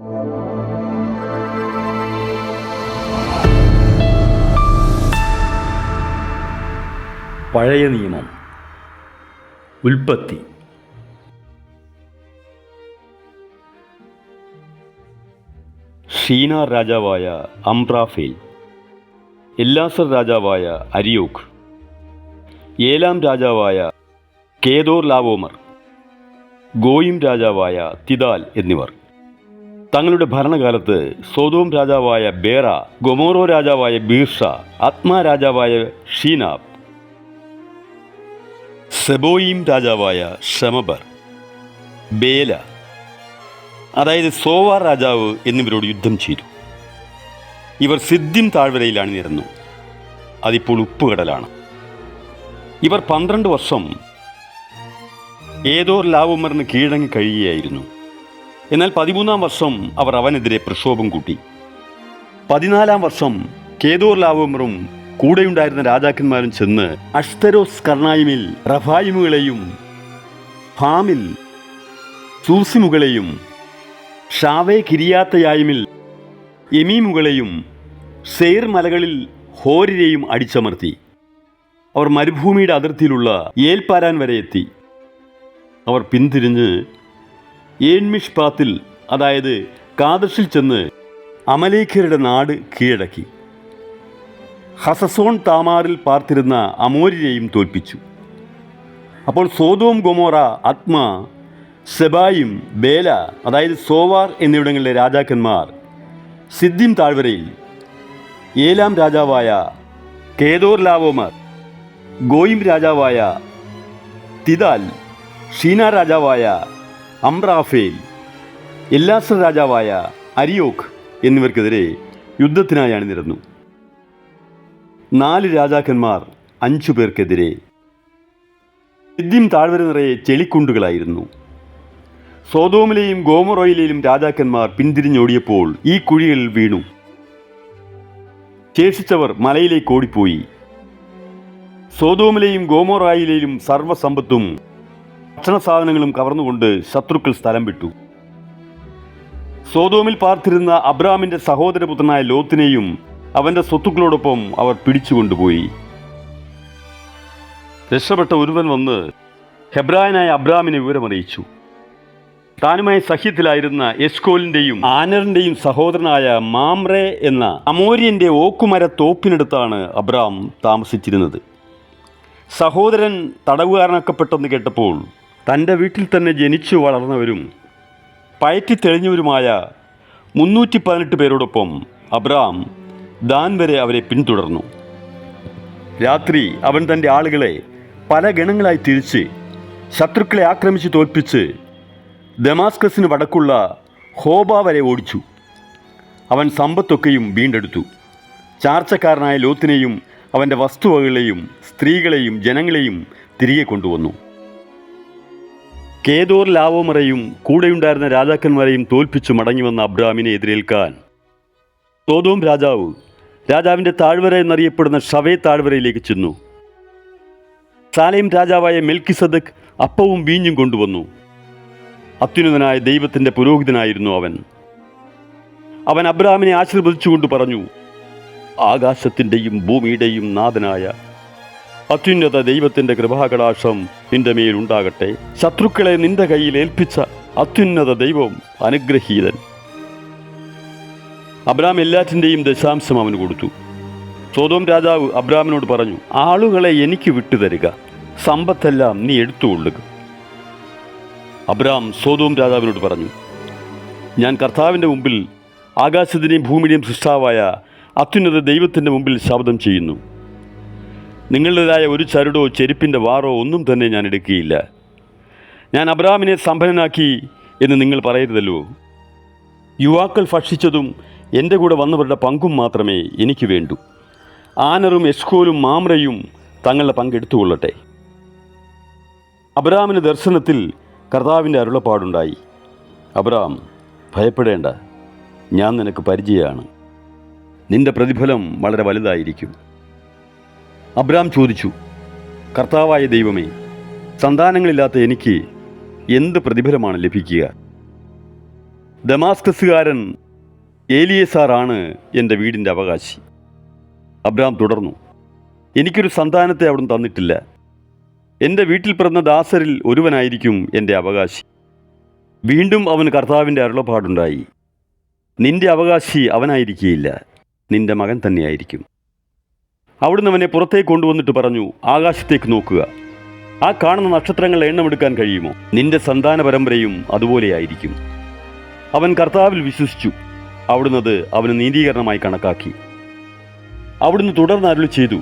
പഴയ നിയമം. ഉൽപ്പത്തി. ഷീനാർ രാജാവായ അംബ്രാഫേൽ എല്ലാസർ രാജാവായ അരിയോഖ് ഏലാം രാജാവായ കേദോർ ലാവോമർ ഗോയിം രാജാവായ തിദാൽ എന്നിവർ. തങ്ങളുടെ ഭരണകാലത്ത് സോതോം രാജാവായ ബേറ ഗൊമോറോ രാജാവായ ബീർഷ ആത്മാ രാജാവായ ഷീനാബ് സെബോയിം രാജാവായ ഷമബർ ബേല അതായത് സോവാർ രാജാവ് എന്നിവരോട് യുദ്ധം ചെയ്തു. ഇവർ സിദ്ധിം താഴ്വരയിൽ അണിനിരന്നു അതിപ്പോൾ ഉപ്പുകടലാണ്. ഇവർ പന്ത്രണ്ട് വർഷം ഏതോ ലാവുമറിന് കീഴടങ്ങി കഴിയുകയായിരുന്നു. എന്നാൽ പതിമൂന്നാം വർഷം അവർ അവനെതിരെ പ്രക്ഷോഭം കൂട്ടി. പതിനാലാം വർഷം കേദോർ ലാവോമറും കൂടെയുണ്ടായിരുന്ന രാജാക്കന്മാരും ചെന്ന് അഷ്തരോസ് കർണായിമിൽ റഫായിമുകളെയും ഫാമിൽ സൂസിമുകളെയും ഷാവേ കിരിയാത്തയായിമിൽ എമീമുകളെയും സെയർ മലകളിൽ ഹോരിരെയും അടിച്ചമർത്തി. അവർ മരുഭൂമിയുടെ അതിർത്തിയിലുള്ള ഏൽപ്പാരാൻ വരെ എത്തി. അവർ പിന്തിരിഞ്ഞ് ഏൻമിഷ്പാത്തിൽ അതായത് കാദശിൽ ചെന്ന് അമലേഖരുടെ നാട് കീഴടക്കി. ഹസസോൺ താമാറിൽ പാർത്തിരുന്ന അമോരിയെയും തോൽപ്പിച്ചു. അപ്പോൾ സോതോം ഗൊമോറ ആത്മ സെബായും ബേല അതായത് സോവാർ എന്നിവിടങ്ങളിലെ രാജാക്കന്മാർ സിദ്ധിം താഴ്വരയിൽ ഏലാം രാജാവായ കേദോർ ലാവോമർ ഗോയിം രാജാവായ തിദാൽ ഷീന രാജാവായ അംറാഫേൽ എല്ലാസർ രാജാവായ അരിയോക്ക് എന്നിവർക്കെതിരെ യുദ്ധത്തിനായി അണിനിരന്നു. നാല് രാജാക്കന്മാർ അഞ്ചു പേർക്കെതിരെ സിദ്ധിം താഴ്വര നിറയെ ചെളിക്കുണ്ടുകളായിരുന്നു. സോതോമിലെയും ഗോമറോയിലെയും രാജാക്കന്മാർ പിന്തിരിഞ്ഞോടിയപ്പോൾ ഈ കുഴികളിൽ വീണു. ശേഷിച്ചവർ മലയിലേക്ക് ഓടിപ്പോയി. സോതോമിലെയും ഗോമോറായിലെയും സർവസമ്പത്തും ഭക്ഷണ സാധനങ്ങളും കവർന്നുകൊണ്ട് ശത്രുക്കൾ സ്ഥലം വിട്ടു. സോതോമിൽ പാർത്തിരുന്ന അബ്രാമിന്റെ സഹോദരപുത്രനായ ലോത്തിനെയും അവന്റെ സ്വത്തുക്കളോടൊപ്പം അവർ പിടിച്ചുകൊണ്ടുപോയി രക്ഷപ്പെട്ട ഒരുവൻ വന്ന് ഹെബ്രായനായ അബ്രാമിനെ വിവരമറിയിച്ചു. താനുമായി സഖ്യത്തിലായിരുന്ന യെസ്കോലിന്റെയും ആനറിന്റെയും സഹോദരനായ മാമ്രെ എന്ന അമോരിയന്റെ ഓക്കുമര തോപ്പിനടുത്താണ് അബ്രാം താമസിച്ചിരുന്നത്. സഹോദരൻ തടവുകാരനാക്കപ്പെട്ടെന്ന് കേട്ടപ്പോൾ തന്റെ വീട്ടിൽ തന്നെ ജനിച്ചു വളർന്നവരും പയറ്റി തെളിഞ്ഞവരുമായ മുന്നൂറ്റി പതിനെട്ട് പേരോടൊപ്പം അബ്രാം ദാൻ വരെ അവരെ പിന്തുടർന്നു. രാത്രി അവൻ തന്റെ ആളുകളെ പല ഗണങ്ങളായി തിരിച്ച് ശത്രുക്കളെ ആക്രമിച്ച് തോൽപ്പിച്ച് ദമാസ്കസിന് വടക്കുള്ള ഹോബ വരെ ഓടിച്ചു. അവൻ സമ്പത്തൊക്കെയും വീണ്ടെടുത്തു. ചാർച്ചക്കാരനായ ലോത്തിനെയും അവന്റെ വസ്തുവകളെയും സ്ത്രീകളെയും ജനങ്ങളെയും തിരികെ കൊണ്ടുവന്നു. കേദോർ ലാവോമറയും കൂടെയുണ്ടായിരുന്ന രാജാക്കന്മാരെയും തോൽപ്പിച്ചു മടങ്ങിവന്ന അബ്രാമിനെ എതിരേൽക്കാൻ. തോതോം രാജാവ് രാജാവിന്റെ താഴ്വര എന്നറിയപ്പെടുന്ന ഷവേ താഴ്വരയിലേക്ക് ചെന്നു. സാലേം രാജാവായ മെൽക്കി സദക് അപ്പവും വീഞ്ഞും കൊണ്ടുവന്നു. അത്യുന്നതനായ ദൈവത്തിന്റെ പുരോഹിതനായിരുന്നു അവൻ. അവൻ അബ്രാമിനെ ആശീർവദിച്ചുകൊണ്ട് പറഞ്ഞു ആകാശത്തിന്റെയും ഭൂമിയുടെയും നാഥനായ അത്യുന്നത ദൈവത്തിന്റെ കൃപാകടാക്ഷം നിന്റെ മേൽ ഉണ്ടാകട്ടെ. ശത്രുക്കളെ നിന്റെ കയ്യിൽ ഏൽപ്പിച്ച അത്യുന്നത ദൈവം അനുഗ്രഹീതൻ. അബ്രാം എല്ലാറ്റിന്റെയും ദശാംശം അവന് കൊടുത്തു. സോതോം രാജാവ് അബ്രാമിനോട് പറഞ്ഞു ആളുകളെ എനിക്ക് വിട്ടുതരിക. സമ്പത്തെല്ലാം നീ എടുത്തുകൊള്ളുക. അബ്രാം സോതോം രാജാവിനോട് പറഞ്ഞു ഞാൻ കർത്താവിന്റെ മുമ്പിൽ ആകാശത്തിന്റെയും ഭൂമിയുടെയും സൃഷ്ടാവായ അത്യുന്നത ദൈവത്തിന്റെ മുമ്പിൽ ശബ്ദം ചെയ്യുന്നു. നിങ്ങളുടേതായ ഒരു ചരടോ ചെരുപ്പിന്റെ വാറോ ഒന്നും തന്നെ ഞാൻ എടുക്കുകയില്ല. ഞാൻ അബ്രാമിനെ സമ്പന്നനാക്കി എന്ന് നിങ്ങൾ പറയരുതല്ലോ. യുവാക്കൾ ഭക്ഷിച്ചതും എന്റെ കൂടെ വന്നവരുടെ പങ്കും മാത്രമേ എനിക്ക് വേണ്ടൂ. ആനറും എസ്കോലും മാമ്രയും തങ്ങളുടെ പങ്കെടുത്തുകൊള്ളട്ടെ അബ്രാമിന് ദർശനത്തിൽ കർത്താവിന്റെ അരുളപ്പാടുണ്ടായി. അബ്രാം ഭയപ്പെടേണ്ട. ഞാൻ നിനക്ക് പരിചയമാണ്. നിന്റെ പ്രതിഫലം വളരെ വലുതായിരിക്കും. അബ്രാം ചോദിച്ചു കർത്താവായ ദൈവമേ സന്താനങ്ങളില്ലാത്ത എനിക്ക് എന്ത് പ്രതിഫലമാണ് ലഭിക്കുക? ദമാസ്കസുകാരൻ ഏലിയസാറാണ് എന്റെ വീടിന്റെ അവകാശി. അബ്രാം തുടർന്നു എനിക്കൊരു സന്താനത്തെ അവിടുന്ന് തന്നിട്ടില്ല. എന്റെ വീട്ടിൽ പിറന്ന ദാസരിൽ ഒരുവനായിരിക്കും എന്റെ അവകാശി. വീണ്ടും അവന് കർത്താവിന്റെ അരുളപ്പാടുണ്ടായി നിന്റെ അവകാശി അവനായിരിക്കുകയില്ല നിന്റെ മകൻ തന്നെയായിരിക്കും. അവിടുന്ന് അവനെ പുറത്തേക്ക് കൊണ്ടുവന്നിട്ട് പറഞ്ഞു ആകാശത്തേക്ക് നോക്കുക. ആ കാണുന്ന നക്ഷത്രങ്ങൾ എണ്ണമെടുക്കാൻ കഴിയുമോ? നിന്റെ സന്താന പരമ്പരയും അതുപോലെയായിരിക്കും അവൻ കർത്താവിൽ വിശ്വസിച്ചു. അവിടുന്നത് അവന് നീതീകരണമായി കണക്കാക്കി. അവിടുന്ന് തുടർന്ന് അരുളി ചെയ്തു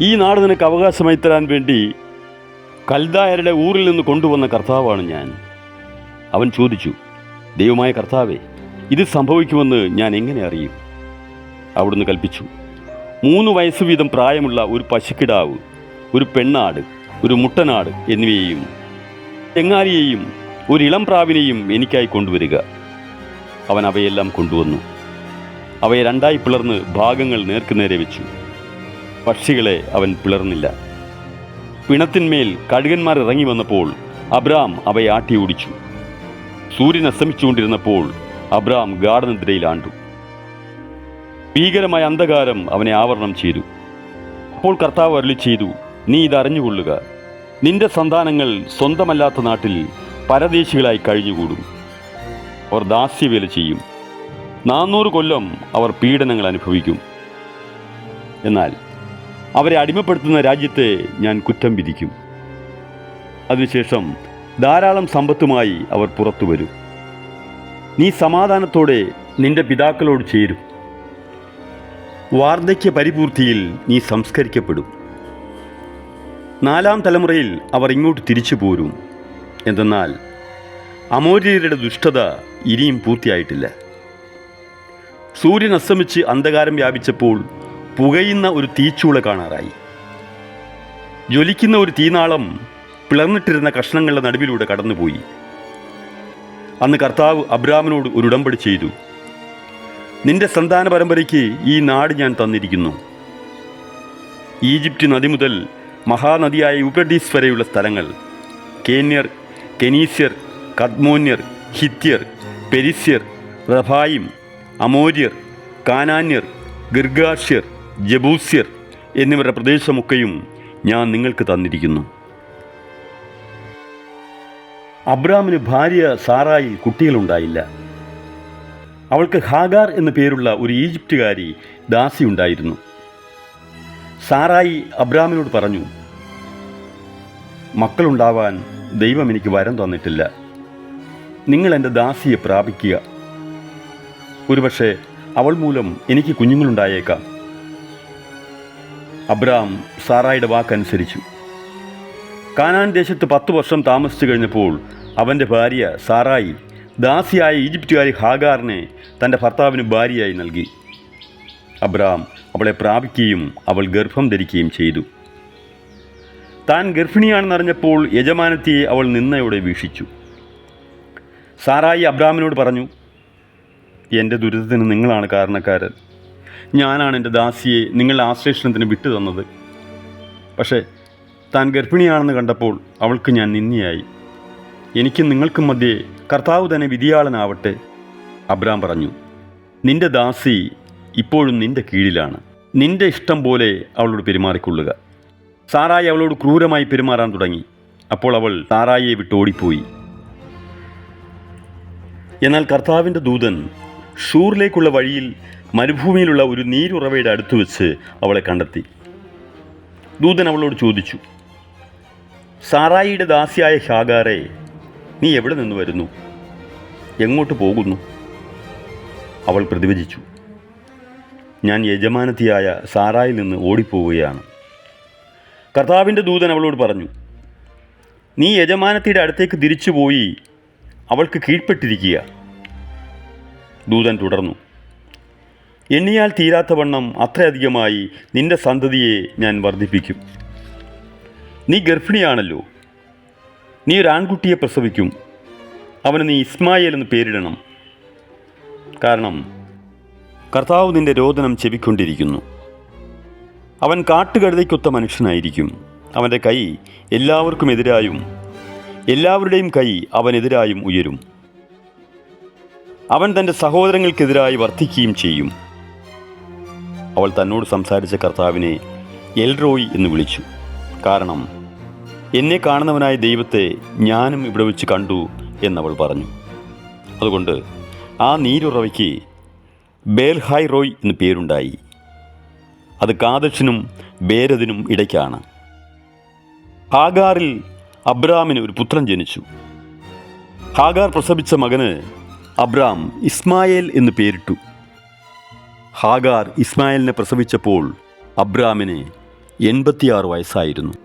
ഈ നാട് നിനക്ക് അവകാശമായി തരാൻ വേണ്ടി കൽദായരുടെ ഊരിൽ നിന്ന് കൊണ്ടുവന്ന കർത്താവാണ് ഞാൻ. അവൻ ചോദിച്ചു ദൈവമായ കർത്താവേ ഇത് സംഭവിക്കുമെന്ന് ഞാൻ എങ്ങനെ അറിയും? അവിടുന്ന് കൽപ്പിച്ചു മൂന്ന് വയസ്സ് വീതം പ്രായമുള്ള ഒരു പശുക്കിടാവ് ഒരു പെണ്ണാട് ഒരു മുട്ടനാട് എന്നിവയെയും ചെങ്ങാലിയെയും ഒരു ഇളം പ്രാവിനെയും എനിക്കായി കൊണ്ടുവരിക. അവൻ അവയെല്ലാം കൊണ്ടുവന്നു. അവയെ രണ്ടായി പിളർന്ന് ഭാഗങ്ങൾ നേർക്കുനേരെ വെച്ചു. പക്ഷികളെ അവൻ പിളർന്നില്ല. പിണത്തിന്മേൽ കഴുകന്മാർ ഇറങ്ങി വന്നപ്പോൾ അബ്രാം അവയെ ആട്ടി ഓടിച്ചു സൂര്യൻ അസ്തമിച്ചുകൊണ്ടിരുന്നപ്പോൾ അബ്രാം ഗാഠനിദ്രയിലാണ്ടു ഭീകരമായ അന്ധകാരം അവനെ ആവരണം ചെയ്തു. അപ്പോൾ കർത്താവ് അരുളി ചെയ്തു നീ ഇതറിഞ്ഞുകൊള്ളുക നിന്റെ സന്താനങ്ങൾ സ്വന്തമല്ലാത്ത നാട്ടിൽ പരദേശികളായി കഴിഞ്ഞുകൂടും. അവർ ദാസ്യവേല ചെയ്യും. നാനൂറ് കൊല്ലം അവർ പീഡനങ്ങൾ അനുഭവിക്കും. എന്നാൽ അവരെ അടിമപ്പെടുത്തുന്ന രാജ്യത്തെ ഞാൻ കുറ്റം വിധിക്കും. അതിനുശേഷം ധാരാളം സമ്പത്തുമായി അവർ പുറത്തു വരും. നീ സമാധാനത്തോടെ നിന്റെ പിതാക്കളോട് ചേരും. വാർദ്ധക്യ പരിപൂർത്തിയിൽ നീ സംസ്കരിക്കപ്പെടും. നാലാം തലമുറയിൽ അവർ ഇങ്ങോട്ട് തിരിച്ചു പോരും. എന്തെന്നാൽ അമോര്യരുടെ ദുഷ്ടത ഇനിയും പൂർത്തിയായിട്ടില്ല. സൂര്യൻ അസ്തമിച്ച് അന്ധകാരം വ്യാപിച്ചപ്പോൾ പുകയുന്ന ഒരു തീച്ചൂള കാണാറായി. ജ്വലിക്കുന്ന ഒരു തീനാളം പിളർന്നിട്ടിരുന്ന കഷ്ണങ്ങളുടെ നടുവിലൂടെ കടന്നുപോയി. അന്ന് കർത്താവ് അബ്രാമിനോട് ഒരു ഉടമ്പടി ചെയ്തു. നിന്റെ സന്താന പരമ്പരയ്ക്ക് ഈ നാട് ഞാൻ തന്നിരിക്കുന്നു. ഈജിപ്റ്റ് നദി മുതൽ മഹാനദിയായ യുബ്രഡീസ് വരെയുള്ള സ്ഥലങ്ങൾ. കേന്യർ കെനീസ്യർ കദ്മോന്യർ ഹിത്യർ പെരിസ്യർ റഫായിം അമോര്യർ കാനാന്യർ ഗിർഗാഷ്യർ ജബൂസ്യർ എന്നിവരുടെ പ്രദേശമൊക്കെയും ഞാൻ നിങ്ങൾക്ക് തന്നിരിക്കുന്നു. അബ്രാമിന് ഭാര്യ സാറായി കുട്ടികളുണ്ടായില്ല. അവൾക്ക് ഹാഗാർ എന്നു പേരുള്ള ഒരു ഈജിപ്തുകാരി ദാസിയുണ്ടായിരുന്നു സാറായി അബ്രാമിനോട് പറഞ്ഞു മക്കളുണ്ടാവാൻ ദൈവം എനിക്ക് വരം തന്നിട്ടില്ല. നിങ്ങൾ എന്റെ ദാസിയെ പ്രാപിക്കുക. ഒരുപക്ഷെ അവൾ മൂലം എനിക്ക് കുഞ്ഞുങ്ങളുണ്ടായേക്കാം. അബ്രാം സാറായുടെ വാക്കനുസരിച്ചു കാനാൻ ദേശത്ത് പത്ത് വർഷം താമസിച്ചു കഴിഞ്ഞപ്പോൾ അവന്റെ ഭാര്യ സാറായി ദാസിയായ ഈജിപ്തുകാരി ഹാഗാറിനെ തന്റെ ഭർത്താവിന് ഭാര്യയായി നൽകി. അബ്രാം അവളെ പ്രാപിക്കുകയും അവൾ ഗർഭം ധരിക്കുകയും ചെയ്തു. താൻ ഗർഭിണിയാണെന്നറിഞ്ഞപ്പോൾ യജമാനത്തിയെ അവൾ നിന്നയോടെ വീക്ഷിച്ചു. സാറായി അബ്രാമിനോട് പറഞ്ഞു എന്റെ ദുരിതത്തിന് നിങ്ങളാണ് കാരണക്കാരൻ. ഞാനാണ് എന്റെ ദാസിയെ നിങ്ങളുടെ ആശ്ലേഷണത്തിന് വിട്ടു തന്നത് പക്ഷേ താൻ ഗർഭിണിയാണെന്ന് കണ്ടപ്പോൾ അവൾക്ക് ഞാൻ നിന്നിയായി എനിക്കും നിങ്ങൾക്കും മധ്യേ കർത്താവ് തന്നെ വിധിയാളനാവട്ടെ അബ്രാം പറഞ്ഞു. നിന്റെ ദാസി ഇപ്പോഴും നിന്റെ കീഴിലാണ്. നിന്റെ ഇഷ്ടം പോലെ അവളോട് പെരുമാറിക്കൊള്ളുക. സാറായി അവളോട് ക്രൂരമായി പെരുമാറാൻ തുടങ്ങി. അപ്പോൾ അവൾ സാറായിയെ വിട്ട് ഓടിപ്പോയി. എന്നാൽ കർത്താവിന്റെ ദൂതൻ ഷൂറിലേക്കുള്ള വഴിയിൽ മരുഭൂമിയിലുള്ള ഒരു നീരുറവയുടെ അടുത്ത് വെച്ച് അവളെ കണ്ടെത്തി. ദൂതൻ അവളോട് ചോദിച്ചു സാറായിയുടെ ദാസിയായ ഹാഗാറെ നീ എവിടെ നിന്ന് വരുന്നു? എങ്ങോട്ട് പോകുന്നു? അവൾ പ്രതിവചിച്ചു. ഞാൻ യജമാനത്തിയായ സാറായിൽ നിന്ന് ഓടിപ്പോവുകയാണ്. കർത്താവിന്റെ ദൂതൻ അവളോട് പറഞ്ഞു നീ യജമാനത്തിയുടെ അടുത്തേക്ക് തിരിച്ചുപോയി അവൾക്ക് കീഴ്പ്പെട്ടിരിക്കുക. ദൂതൻ തുടർന്നു എണ്ണിയാൽ തീരാത്തവണ്ണം അത്രയധികമായി നിന്റെ സന്തതിയെ ഞാൻ വർദ്ധിപ്പിക്കും. നീ ഗർഭിണിയാണല്ലോ നീ ഒരു ആൺകുട്ടിയെ പ്രസവിക്കും. അവന് നീ ഇസ്മായേൽ എന്ന് പേരിടണം. കാരണം കർത്താവ് നിന്റെ രോദനം ചെവിക്കൊണ്ടിരിക്കുന്നു. അവൻ കാട്ടുകഴുതയ്ക്കൊത്ത മനുഷ്യനായിരിക്കും. അവന്റെ കൈ എല്ലാവർക്കും എതിരായും എല്ലാവരുടെയും കൈ അവനെതിരായും ഉയരും. അവൻ തന്റെ സഹോദരങ്ങൾക്കെതിരായി വർദ്ധിക്കുകയും ചെയ്യും. അവൾ തന്നോട് സംസാരിച്ച കർത്താവിനെ എൽറോയ് എന്ന് വിളിച്ചു. കാരണം എന്നെ കാണുന്നവനായ ദൈവത്തെ ഞാനും ഇവിടെ വെച്ച് കണ്ടു എന്നവൾ പറഞ്ഞു. അതുകൊണ്ട് ആ നീരുറവയ്ക്ക് ബേൽഹായ് റോയ് എന്ന് പേരുണ്ടായി. അത് കാദക്ഷനും ബേരദിനും ഇടയ്ക്കാണ്. ഹാഗാറിൽ അബ്രാമിന് ഒരു പുത്രൻ ജനിച്ചു. ഹാഗാർ പ്രസവിച്ച മകന് അബ്രാം ഇസ്മായേൽ എന്ന് പേരിട്ടു. ഹാഗാർ ഇസ്മായേലിനെ പ്രസവിച്ചപ്പോൾ അബ്രാമിന് എൺപത്തിയാറ് വയസ്സായിരുന്നു.